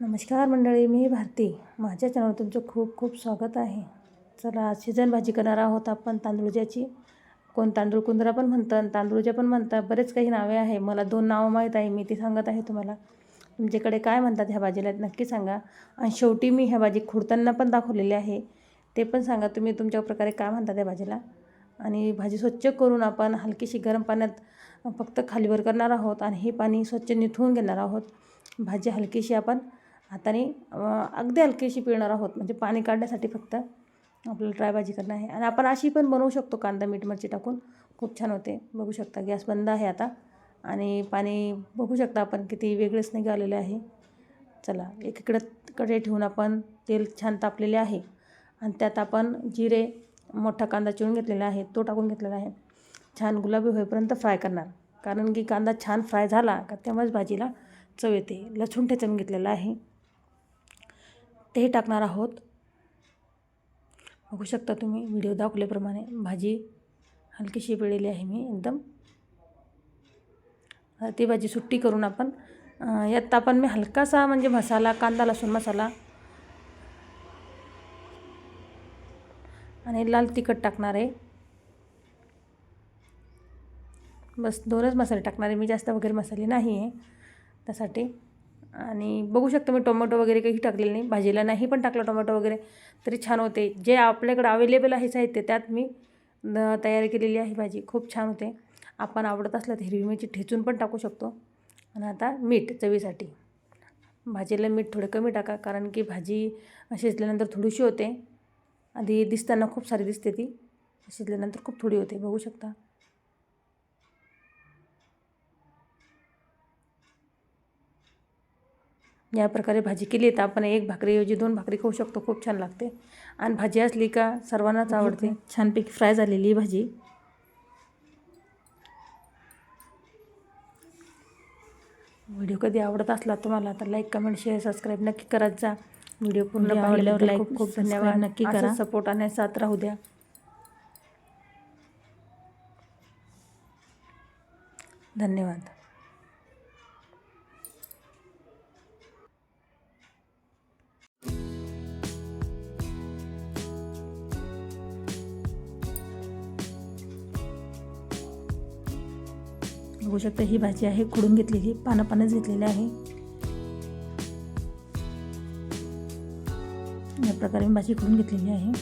नमस्कार मंडळी मी भारती. माझ्या चॅनलवर तुमचं खूप खूप स्वागत आहे. चला आज भाजी करणार आहोत आपण. तांदूळज्याची कोण तांदूळ कुंदरा पण म्हणतं आणि तांदूळज्या पण म्हणतात. बरेच काही नावे आहे. मला दोन नावं माहीत आहे. मी ती सांगत आहे तुम्हाला. तुमच्याकडे काय म्हणतात ह्या भाजीला नक्की सांगा. आणि शेवटी मी ह्या भाजी खुडताना पण दाखवलेली आहे. ते पण सांगा तुम्ही तुमच्या प्रकारे काय म्हणतात या भाजीला. आणि भाजी स्वच्छ करून आपण हलकीशी गरम पाण्यात फक्त खालीवर करणार आहोत. आणि हे पाणी स्वच्छ निथवून घेणार आहोत. भाजी हलकीशी आपण हाताने अगदी हलकीशी पिळणार आहोत. म्हणजे पाणी काढण्यासाठी फक्त आपल्याला ड्राय भाजी करणं आहे. आणि आपण अशी पण बनवू शकतो कांदा मीठ मिरची टाकून. खूप छान होते. बघू शकता गॅस बंद आहे आता. आणि पाणी बघू शकता आपण किती वेगळेच निघालेले आहे. चला एकीकडं कडे ठेवून आपण तेल छान तापलेले आहे. आणि त्यात आपण जिरे मोठा कांदा चिरून घेतलेला आहे. तो टाकून घेतलेला आहे. छान गुलाबी होईपर्यंत फ्राय करणार. कारण की कांदा छान फ्राय झाला का तेव्हाच भाजीला चव येते. लसूण ठेचून घेतलेलं आहे. तेही टाकणार आहोत. बघू शकता तुम्ही व्हिडिओ दाखवल्याप्रमाणे भाजी हलकीशी पिळलेली आहे मी एकदम. ती भाजी सुट्टी करून आपण यात आपण मी हलकासा म्हणजे मसाला कांदा लसूण मसाला आणि लाल तिखट टाकणार आहे. बस दोनच मसाले टाकणार आहे. मी जास्त वगैरे मसाले नाही आहे त्यासाठी. आणि बघू शकता मी टोमॅटो वगैरे काही टाकलेलं नाही. भाजीला नाही पण टाकलं टोमॅटो वगैरे. तरी छान होते. जे आपल्याकडं अवेलेबल आहे साहित्य त्यात मी तयार तयारी केलेली आहे भाजी. खूप छान होते. आपण आवडत असलं तर हिरवी मिरची ठेचून पण टाकू शकतो. आणि आता मीठ चवीसाठी. भाजीला मीठ थोडं कमी टाका कारण की भाजी शिजल्यानंतर थोडीशी होते. आधी दिसताना खूप सारी दिसते ती. शिजल्यानंतर खूप थोडी होते. बघू शकता. या प्रकारे भाजी केली तर आपण एक भाकरीऐवजी दोन भाकरी खाऊ शकतो. खूप छान लागते. आणि भाजी असली का सर्वांनाच आवडते. छानपैकी फ्राय झालेली भाजी. व्हिडिओ कधी आवडत असला तुम्हाला तर लाईक कमेंट शेअर सबस्क्राईब नक्की करत जा. व्हिडिओ पूर्ण पाहिल्यावर लाईक खूप खूप धन्यवाद. नक्की करा. सपोर्ट आणि साथ राहू द्या. धन्यवाद. बघू शकता ही भाजी आहे खुडून घेतलेली पानं पानच घेतलेली आहे. या प्रकारे मी भाजी खुडून घेतलेली आहे.